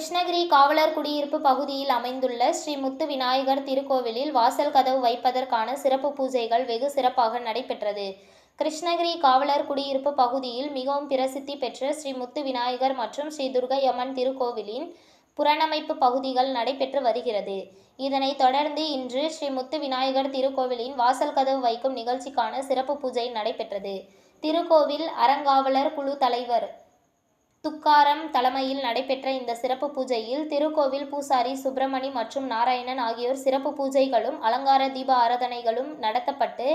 கிருஷ்ணகிரி காவலர் குடியிருப்பு பகுதியில் அமைந்துள்ள ஸ்ரீ முத்து விநாயகர் திருக்கோவிலில் வாசல் கதவு வைப்பதற்கான சிறப்பு பூஜைகள் வெகு சிறப்பாக நடைபெற்றது. கிருஷ்ணகிரி காவலர் குடியிருப்பு பகுதியில் மிகவும் பிரசித்தி பெற்ற ஸ்ரீ முத்து விநாயகர் மற்றும் ஸ்ரீ துர்கையம்மன் திருக்கோவிலின் புறணமைப்பு பகுதிகள் நடைபெற்று வருகிறது. இதனைத் தொடர்ந்து இன்று ஸ்ரீ முத்து விநாயகர் திருக்கோவிலின் வாசல் கதவு வைக்கும் நிகழ்ச்சிக்கான சிறப்பு பூஜை நடைபெற்றது. திருக்கோவில் அறங்காவலர் குழு தலைவர் துக்காரம் தலைமையில் நடைபெற்ற இந்த சிறப்பு பூஜையில் திருக்கோவில் பூசாரி சுப்பிரமணி மற்றும் நாராயணன் ஆகியோர் சிறப்பு பூஜைகளும் அலங்கார தீப ஆராதனைகளும் நடத்தப்பட்டு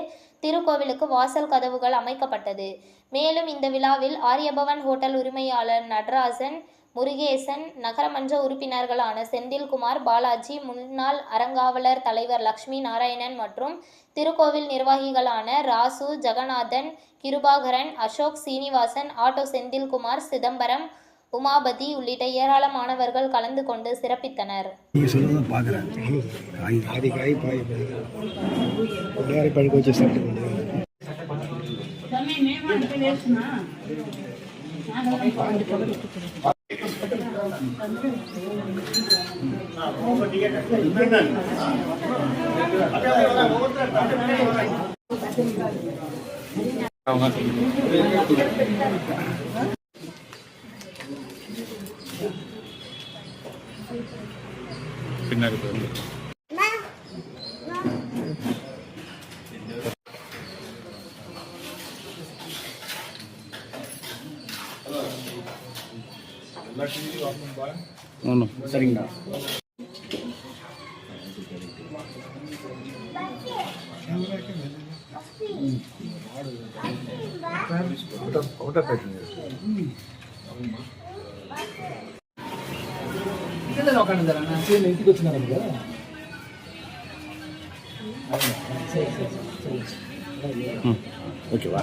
திருக்கோவிலுக்கு வாசல் கதவுகள் அமைக்கப்பட்டது. மேலும் இந்த விழாவில் ஆரியபவன் ஹோட்டல் உரிமையாளர் நடராசன் முருகேசன் நகரமன்ற உறுப்பினர்களான செந்தில்குமார் பாலாஜி முன்னாள் அறங்காவலர் தலைவர் லக்ஷ்மி நாராயணன் மற்றும் திருக்கோவில் நிர்வாகிகளான ராசு ஜெகநாதன் கிருபாகரன் அசோக் சீனிவாசன் ஆட்டோ செந்தில்குமார் சிதம்பரம் உமாபதி உள்ளிட்ட ஏராளமானவர்கள் கலந்து கொண்டு சிறப்பித்தனர். நீங்கள் பின்னாடி போயிருந்து అవును சரிங்கண்ணா ఒకటే పెట్టింది ఇంటికి వచ్చినారు కదా ஓகேவா